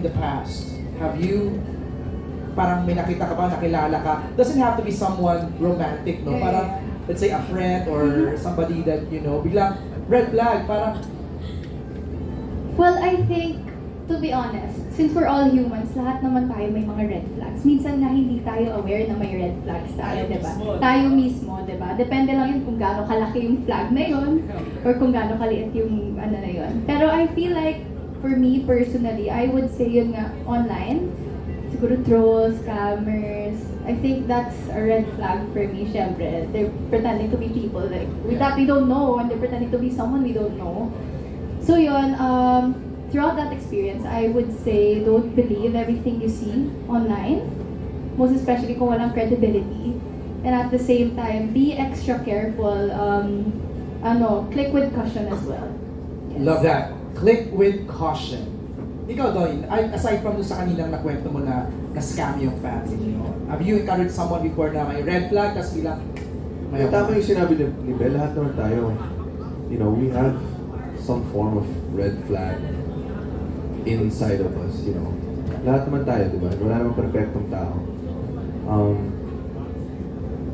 in the past, have you parang may nakita ka ba, nakilala ka? Doesn't have to be someone romantic, no? Yeah, Parang, yeah. Mm-hmm. let's say a friend or somebody that, you know, biglang red flag, parang, Well, I think, to be honest, since we're all humans, lahat naman tayo may mga red flags. Minsan nga hindi tayo aware na may red flags tayo, Tayo di ba? mismo. Tayo mismo, di ba? Depende lang yun kung gaano kalaki yung flag na yun or kung gaano kaliit yung ano na yun. Pero I feel like, for me personally, I would say yun nga, online, siguro trolls, scammers, I think that's a red flag for me, syempre. They're pretending to be people like, with that we don't know, and they're pretending to be someone we don't know. So yun, um, throughout that experience, I would say don't believe everything you see online. Most especially kung walang credibility. And at the same time, be extra careful. Um, ano, click with caution as well. Yes. love that. Click with caution. Ikaw, Doy, aside from sa kaninang nakwento mo na na-scam yung family, no? have you encountered someone before na may red flag, tapos bilang, May tama yung sinabi ni, ni Bel, lahat naman tayo, you know, we have some form of red flag inside of us, you know. Lahat naman tayo, di ba? Wala namang perfectong tao. Um,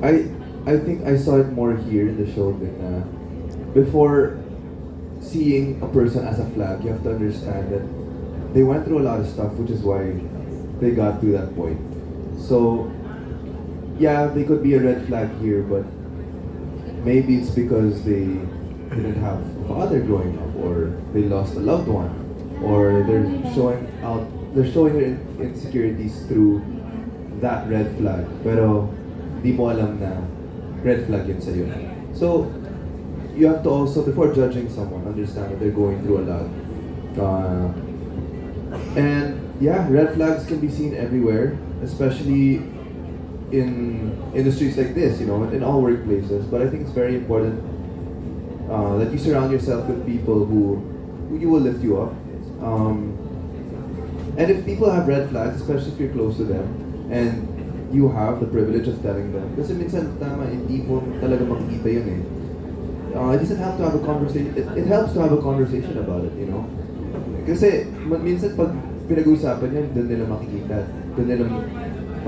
I I think I saw it more here in the show than uh, before seeing a person as a flag, you have to understand that they went through a lot of stuff, which is why they got to that point. So, yeah, they could be a red flag here, but maybe it's because they didn't have a father growing up, or they lost a loved one, or they're showing out, they're showing their insecurities through that red flag. Pero di mo alam na red flag yun sa'yo. So, you have to also, before judging someone, understand that they're going through a lot. Uh, and yeah, red flags can be seen everywhere, especially in industries like this, you know, in all workplaces. But I think it's very important uh, that you surround yourself with people who, who you will lift you up. Um, and if people have red flags, especially if you're close to them, and you have the privilege of telling them, kasi minsan tama, hindi. Uh, it doesn't have to have a conversation. It, it helps to have a conversation about it, you know. Kasi minsan pag pinag-uusapan yan, doon nila makikita. Doon nila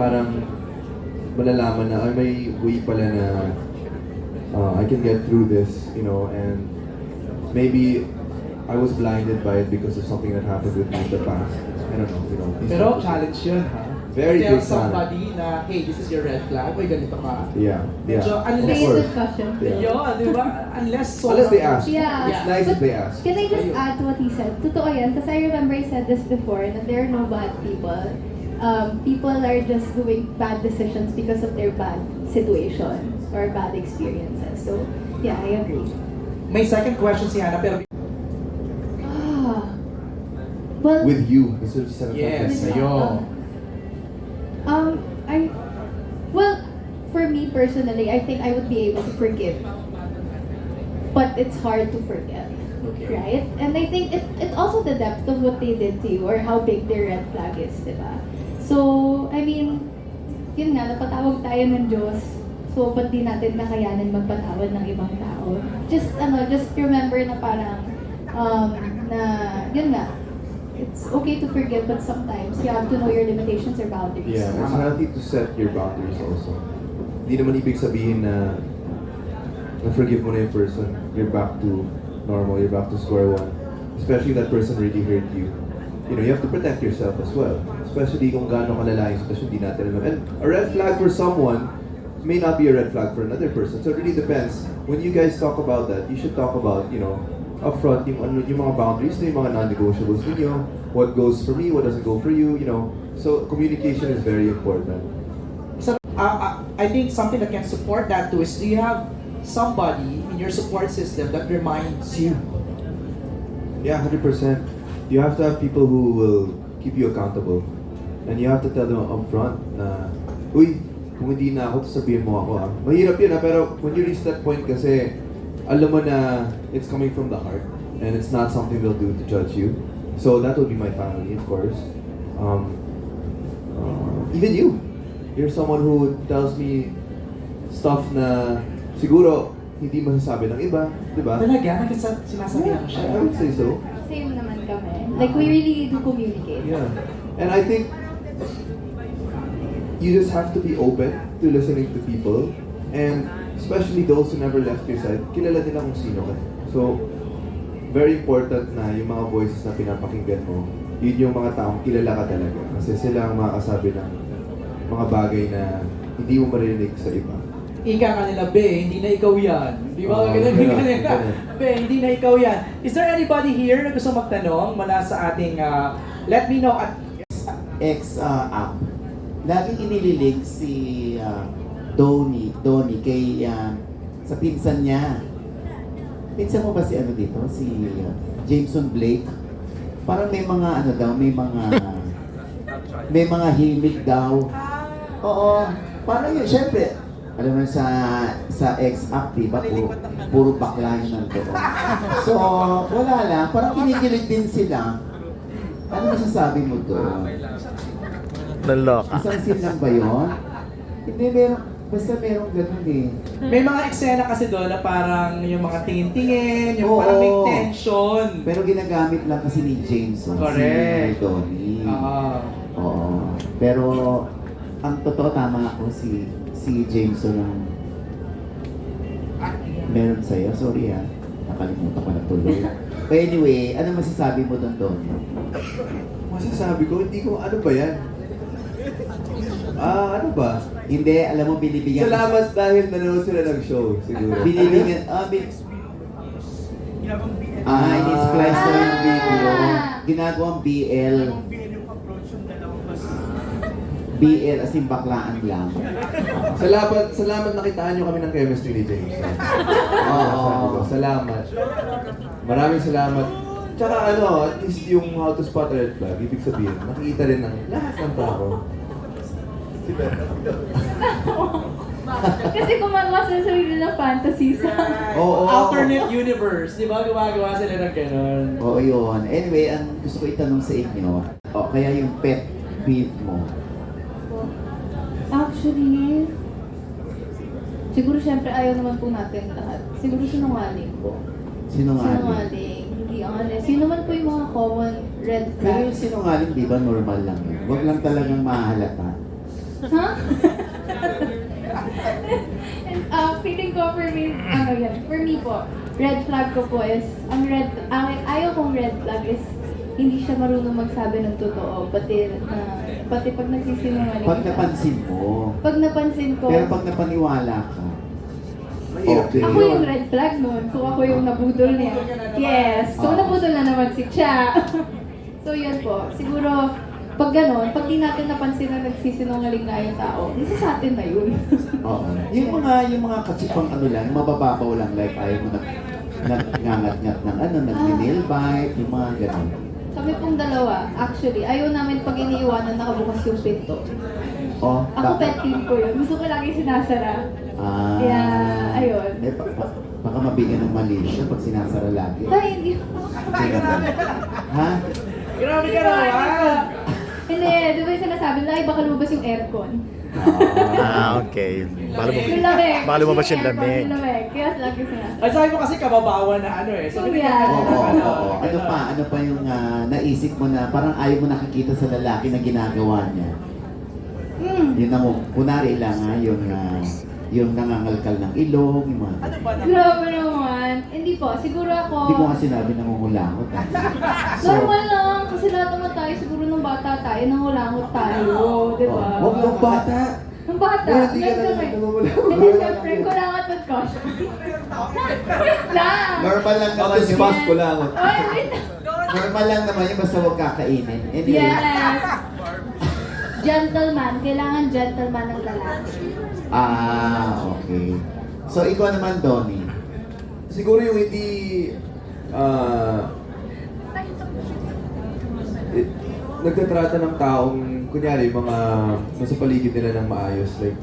parang malalaman na ay may way pala na uh, I can get through this, you know, and maybe I was blinded by it because of something that happened with me in the past. I don't know, you know. pero challenge yun, ha? Very Tell big somebody na, hey, this is your red flag, may ganito ka. Yeah, yeah. Medyo of unless- with caution. Yeah. Yun, di ba? Unless so. Unless they ask. Yeah. It's nice if they ask. Can I just Ayun. add to what he said? Totoo yan, kasi I remember I said this before, that there are no bad people. Um, people are just doing bad decisions because of their bad situations or bad experiences. So, yeah, I agree. May second question si Hannah, pero Ah. Well, With you. Yes, sa'yo. Um, I, well, for me personally, I think I would be able to forgive. But it's hard to forget. Okay. Right? And I think it, it also the depth of what they did to you or how big their red flag is, di ba? So, I mean, yun nga, napatawag tayo ng Diyos. So, ba't di natin nakayanin magpatawad ng ibang tao? Just, ano, just remember na parang, um, na, yun nga, it's okay to forgive, but sometimes you have to know your limitations or boundaries. Yeah, it's healthy to set your boundaries also. Hindi naman ibig sabihin na na-forgive mo na yung person, you're back to normal, you're back to square one. Especially if that person really hurt you. You know, you have to protect yourself as well. Especially kung gaano kalala yung sitwasyon, di natin alam. And a red flag for someone may not be a red flag for another person. So it really depends. When you guys talk about that, you should talk about, you know, upfront yung, ano, yung mga boundaries na yung mga non-negotiables ninyo. What goes for me, what doesn't go for you, you know. So communication is very important. So, uh, I think something that can support that too is do you have somebody in your support system that reminds you? Yeah, hundred percent. You have to have people who will keep you accountable, and you have to tell them upfront na, uy, kung hindi na ako, sabihin mo ako ah. Mahirap yun ah, pero when you reach that point kasi, alam mo na it's coming from the heart, and it's not something they'll do to judge you. So that will be my family, of course. Um, uh, even you. You're someone who tells me stuff na siguro hindi masasabi ng iba, di ba? Talaga? Nagsa- sinasabihan mo siya? I, I would say so. Same naman kami. Like, we really do communicate. Yeah. And I think you just have to be open to listening to people. And especially those who never left your side, kilala nila kung sino ka. So, very important na yung mga voices na pinapakinggan mo, yun yung mga taong kilala ka talaga. Kasi sila ang makakasabi ng mga bagay na hindi mo maririnig sa iba. Ika ka nila, be, hindi na ikaw yan. Di ba? Oo, ganun, ganun, ganun. Be, hindi na ikaw yan. Is there anybody here na gusto magtanong mula sa ating, ah, let me know at X uh, app. Laging inililig si uh, Donnie, Donnie kay uh, sa pinsan niya. Pinsan mo ba si ano dito? Si uh, Jameson Blake? Parang may mga ano daw, may mga may mga himig daw. Oo. Parang yun, syempre, alam mo sa sa app, di ba? Puro, puro bakla yun nandoon. So, wala lang. Parang kinikilig din sila. Ano masasabi mo doon? Naloka. Isang scene lang ba yun? Hindi, meron, basta merong ganun eh. May mga eksena kasi doon na parang yung mga tingin-tingin, yung Oo. parang may tension. Pero ginagamit lang kasi ni James. oh, Correct. Si Donnie. Oo. Oo. Pero, ang totoo tama ako si si Jameson ang meron sa'yo. Sorry ah. Nakalimutan ko na tuloy. But anyway, ano masasabi mo doon, Donnie? Masasabi ko, hindi ko, ano ba yan? Ah, ano ba? Hindi, alam mo, binibigyan Salamat dahil nanonood sila ng show, siguro. Binibigyan, ah, bin, ah, in-splice na yung video. Ginagawang BL. BL as in baklaan lang. Salamat, salamat nakitaan nyo kami ng chemistry ni James. Oo. Salamat. Maraming salamat. Tsaka ano, at least yung how to spot a red flag, ibig sabihin, nakikita rin ng lahat ng tao. Kasi gumagawa sa sarili ng fantasy sa... Oo. Alternate universe, di ba? Gumagawa sila ng ganun. Oo, yun. Anyway, ang gusto ko itanong sa inyo, o kaya yung pet peeve mo. Actually, siguro syempre ayaw naman po natin lahat. Siguro sinungaling po. Sinungaling. Sinungaling. Hindi honest. Yun naman po yung mga common red Pero yung flags. sinungaling, di ba, normal lang yun. Huwag lang talagang mahalata. Ha? And, uh, feeling ko for me, ano yan, for me po, red flag ko po is, ang red, ang ayaw kong red flag is, hindi siya marunong magsabi ng totoo, pati na, pati pag nagsisinungaling Pag siya. napansin mo, Pag napansin ko, pero pag napaniwala ka, din ako yun. yung red flag nun, kung ako yung nabudol niya. Yes, so Oo. nabudol na naman si Cha. so yun po, siguro, pag ganon, pag di natin napansin na nagsisinungaling na yung tao, isa sa atin na yun. Oo. Yung mga yung mga katsipang ano lang, mabababaw lang like ayaw mo nag nagngangat-ngat ng ano, nag-nail bite, yung mga ganun. Kami pong dalawa, actually, ayaw namin pag iniiwanan nakabukas yung pinto. Oh, Ako tap- pet peeve ko yun. Gusto ko lagi sinasara. Ah. Kaya, ayun. Eh, pa, pa, baka mabigyan ng mali siya pag sinasara lagi. Ay, hindi. Ha? Grabe ka naman! Hindi, di ba yung sinasabi na, ay baka lumabas yung aircon. Ah, okay. Baka Yung lumabas, lamig. baka lumabas yung lamig. Yung lamig. Kaya lagi sinasabi. Ang sabi mo kasi kababawan na ano eh. Oh, yeah. ka Oo, nila oo, ano, oo. Ano pa? Ano pa yung ah, naisip mo na parang ayaw mo nakikita sa lalaki na ginagawa niya? Hmm. Yun ang, kunwari lang ha, yung, ah, yung nangangalkal ng ilong, yung mga... Ano ba naman? Grabe naman. Hindi po, siguro ako... Hindi ko nga sinabi nangungulangot. ha. Normal lang, kasi lahat naman tayo, siguro nung bata tayo, nangulangot tayo, di ba? Oh, Huwag ng bata! Nung bata, Eh, hindi ka na nangungulangot. Hindi, syempre, kulangot with caution. Wait lang! Normal lang naman the yun. spot ko lang. Ay, wait lang. Normal lang naman yun, basta huwag kakainin. Anyway, Yes! Gentleman, kailangan gentleman ng lalaki. Ah, okay. So, ikaw naman, Donnie. Siguro yung hindi ah eh, nagtatrata ng taong kunyari mga nasa paligid nila ng maayos like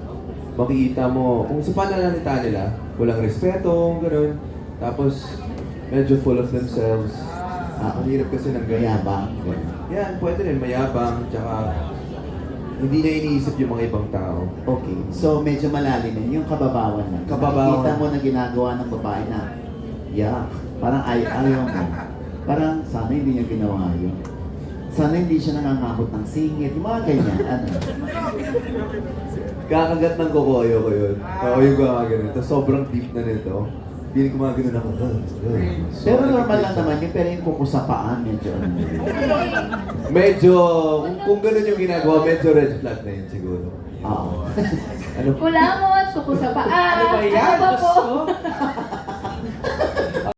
makikita mo kung sa pananalita nila walang respeto gano'n tapos medyo full of themselves ah, ang hirap kasi ng ganyan Mayabang. yan pwede rin mayabang tsaka hindi niya iniisip yung mga ibang tao Okay. So, medyo malalim yun. Yung kababawan lang. Kababawan. Nakikita mo na ginagawa ng babae na, yeah, parang ay ayaw mo. Parang sana hindi niya ginawa yun. Sana hindi siya nangangakot ng singit. Yung mga ganyan. Ano? Kakagat ng kokoyo ko yun. Oo, yung gumagano. Tapos sobrang deep na nito. Feeling ko mga ganun ako. So, Pero normal lang naman yun. Pero yung kuko sa paa, medyo ano. Medyo, kung, kung ganun yung ginagawa, medyo red flag na yun siguro. Oo. Ano? Kulamot, kuko sa paa. Ano ba yan? Ano ba po?